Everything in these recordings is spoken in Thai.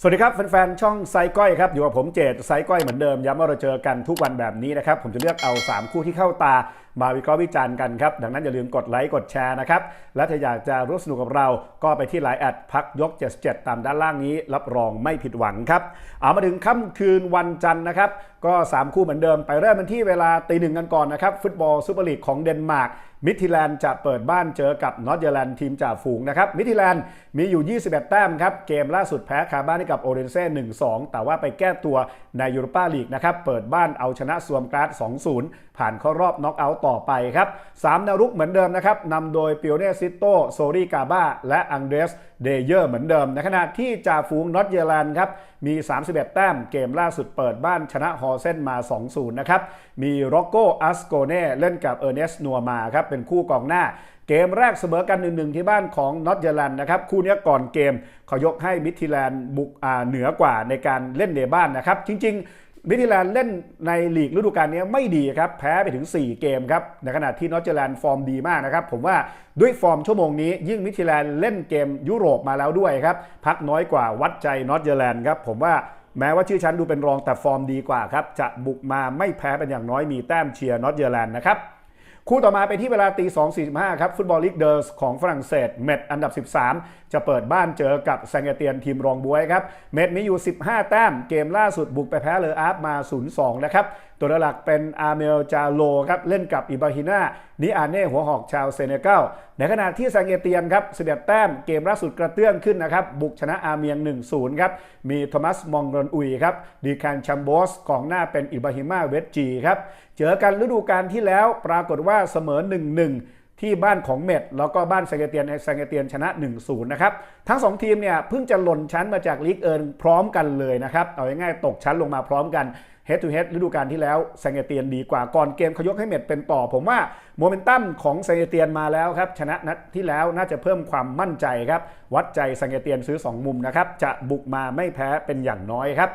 สวัสดีครับ แฟนๆ ช่องไซก้อยครับ อยู่กับผมเจตไซก้อยเหมือนเดิม ย้ำว่าเราเจอกันทุกวันแบบนี้นะครับ ผมจะเลือกเอา 3 คู่ที่เข้าตา มาวิเคราะห์วิจารณ์กันครับ ดังนั้นอย่าลืมกดไลค์กดแชร์นะครับ และถ้าอยากจะร่วมสนุกกับเราก็ไปที่ไลน์แอดพักยก 77 ตามด้านล่างนี้ รับรองไม่ผิดหวังครับ เอามาถึงค่ำคืนวันจันทร์นะครับ ก็ 3 คู่เหมือนเดิมไปเริ่มกันที่เวลาตีหนึ่งกันก่อนนะครับ ฟุตบอลซูเปอร์ลีกของเดนมาร์กมิทิแลนด์จะเปิดบ้านเจอกับนอตเยอร์แลนด์ทีมจ่าฝูงนะครับมิทิแลนด์มีอยู่ 21 แต้มครับ เกมล่าสุดแพ้คาบ้านให้กับโอเรนเซ่1-2 แต่ว่าไปแก้ตัวในยูโรปาลีกนะครับเปิดบ้านเอาชนะสวมกราด2-0 ผ่านเข้ารอบน็อกเอาท์ต่อไปครับ3แนวรุกเหมือนเดิมนะครับนำโดยปิโอเนซิโตโซรีกาบาและอังเดรสเดเยอร์เหมือนเดิม ในขณะที่จ่าฝูงนอตเยอร์แลนด์ครับมี 31 แต้มเกมล่าสุดเปิดบ้านชนะฮอเซนมา 2-0 นะครับ มีโรโกอัสโกเน่เล่นกับเออร์เนสนัวมาครับเป็นคู่กองหน้าเกมแรกเสมอกัน1-1ที่บ้านของนอตเยอร์แลนด์นะครับคู่นี้ก่อนเกมเขายกให้มิทิแลนด์บุกเหนือกว่าในการเล่นในบ้านนะครับ จริง ๆ มิทิแลนด์เล่นในลีกฤดูกาลนี้ไม่ดีครับ แพ้ไปถึง 4 เกมครับ ในขณะที่นอตเจอร์แลนด์ฟอร์มดีมากนะครับ ผมว่าด้วยฟอร์มชั่วโมงนี้ ยิ่งมิทิแลนด์เล่นเกมยุโรปมาแล้วด้วยครับ พักน้อยกว่าวัดใจนอตเจอร์แลนด์ครับผมว่าแม้ว่าชื่อชั้นดูเป็นรองแต่ฟอร์มดีกว่าครับ จะบุกมาไม่แพ้เป็นอย่างน้อยมีแต้มเชียร์นอตเจอร์แลนด์นะครับ คู่ต่อมาไปที่เวลาตี 2.45 ครับ ฟุตบอลลีกเดอร์สของฝรั่งเศส เมดอันดับ 13 จะเปิดบ้านเจอกับแซงเกเตียนทีมรองบวยครับ เมดมีอยู่ 15 แต้ม เกมล่าสุดบุกไปแพ้เลออาร์ฟมา 0-2 นะครับ ตัวหลักเป็นอาเมลจาโลครับเล่นกับอิบาฮิน่านิอาเน่หัวหอกชาวเซเนกัลในขณะที่แซงเกเตียนครับ11แต้มเกมล่าสุดกระเตื้องขึ้นนะครับบุกชนะอาเมียง 1-0 ครับ มีโทมัสมองรอนอุยครับดีคานชัมโบสกองหน้าเป็นอิบาฮิมาเวจจีครับเจอกันฤดูกาลที่แล้วปรากฏว่าเสมอ 1-1ที่บ้านของเมดแล้วก็บ้านแซงเกเตียนแซงเกเตียนชนะ 1-0 นะครับ ทั้ง 2 ทีมเนี่ยเพิ่งจะหล่นชั้นมาจากลีกเอิร์นพร้อมกันเลยนะครับ เอาง่ายๆตกชั้นลงมาพร้อมกัน เฮดตูเฮดฤดูกาลที่แล้วแซงเกเตียนดีกว่าก่อนเกมเขายกให้เม็ดเป็นต่อ ผมว่าโมเมนตัมของแซงเกเตียนมาแล้วครับ ชนะนัดที่แล้วน่าจะเพิ่มความมั่นใจครับ วัดใจแซงเกเตียนซื้อ 2 มุมนะครับ จะบุกมาไม่แพ้เป็นอย่างน้อยครับ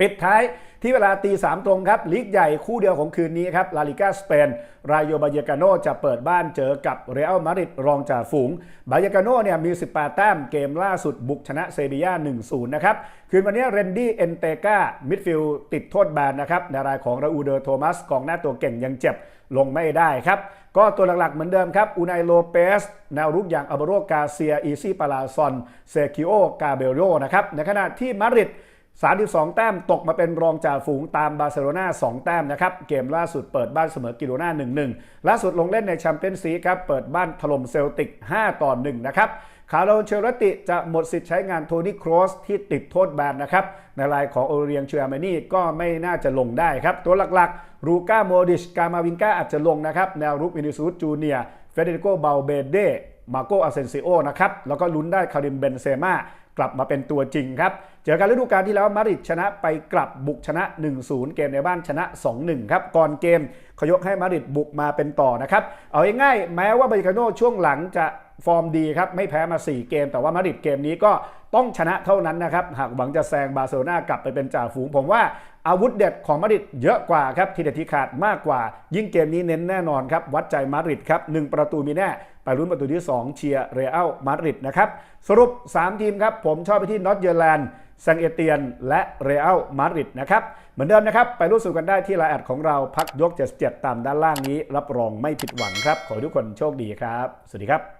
ปิดท้ายที่เวลาตีสามตรงครับลีกใหญ่คู่เดียวของคืนนี้ครับลาลิก้าสเปนรายโยบายกาโนจะเปิดบ้านเจอกับเรอัลมาดริดรองจ่าฝูงบายกาโนเนี่ยมี 18 แต้มเกมล่าสุดบุกชนะเซบียา1-0 นะครับ คืนวันนี้เรนดี้เอนเตกามิดฟิลติดโทษแบนนะครับในรายของราอูเดอร์โทมัสกองหน้าตัวเก่งยังเจ็บลงไม่ได้ครับ ก็ตัวหลักๆเหมือนเดิมครับอูนายโลเปสแนวรุกอย่างอัลบโรกาเซียอีซี่ปาลาซอนเซคิโอกาเบโรนะครับในขณะที่มาดริด 32 แต้มตกมาเป็นรองจ่าฝูงตามบาร์เซโลนา2 แต้มนะครับ เกมล่าสุดเปิดบ้านเสมอกิโลนา1-1 ล่าสุดลงเล่นในแชมเปี้ยนส์ลีครับ เปิดบ้านถล่มเซลติก 5 ต่อ 1 นะครับคาร์โลเชลรติจะหมดสิทธิ์ใช้งานโทนี่โครสที่ติดโทษแบนนะครับ ในรายของโอเรียงเชอร์มานี่ก็ไม่น่าจะลงได้ครับ ตัวหลักๆ รูก้าโมดิช กามาวินกาอาจจะลงนะครับ แนวรุกวินิซูสจูเนียเฟเดริโกเบลเบเดมาโกอาเซนซิโอนะครับ แล้วก็ลุ้นได้คาริมเบนเซม่า กลับมาเป็นตัวจริงครับ เจอกันฤดูกาลที่แล้วมาริดชนะไปกลับบุกชนะ 1-0 เกมในบ้านชนะ 2-1 ครับ ก่อนเกมเขายกให้มาริดบุกมาเป็นต่อนะครับ เอาง่ายๆแม้ว่าบาริคาโนช่วงหลังจะฟอร์มดีครับ ไม่แพ้มา 4 เกม แต่ว่ามาริดเกมนี้ก็ ต้องชนะเท่านั้นนะครับ หากหวังจะแซงบาร์เซโลนากลับไปเป็นจ่าฝูง ผมว่าอาวุธเด็ดของมาดริดเยอะกว่าครับทีเด็ดที่ขาดมากกว่า ยิ่งเกมนี้เน้นแน่นอนครับ วัดใจมาดริดครับหนึ่งประตูมีแน่ไปลุ้นประตูที่ 2 เชียร์เรอัลมาดริดนะครับสรุป 3 ทีมครับ ผมชอบไปที่นอตเยอร์แลนด์แซงเอเตียน และเรอัลมาดริดนะครับเหมือนเดิมนะครับ ไปรู้สึกกันได้ที่ไลน์แอดของเราพักยก 77 ตามด้านล่างนี้ รับรองไม่ผิดหวังครับ ขอทุกคนโชคดีครับ สวัสดีครับ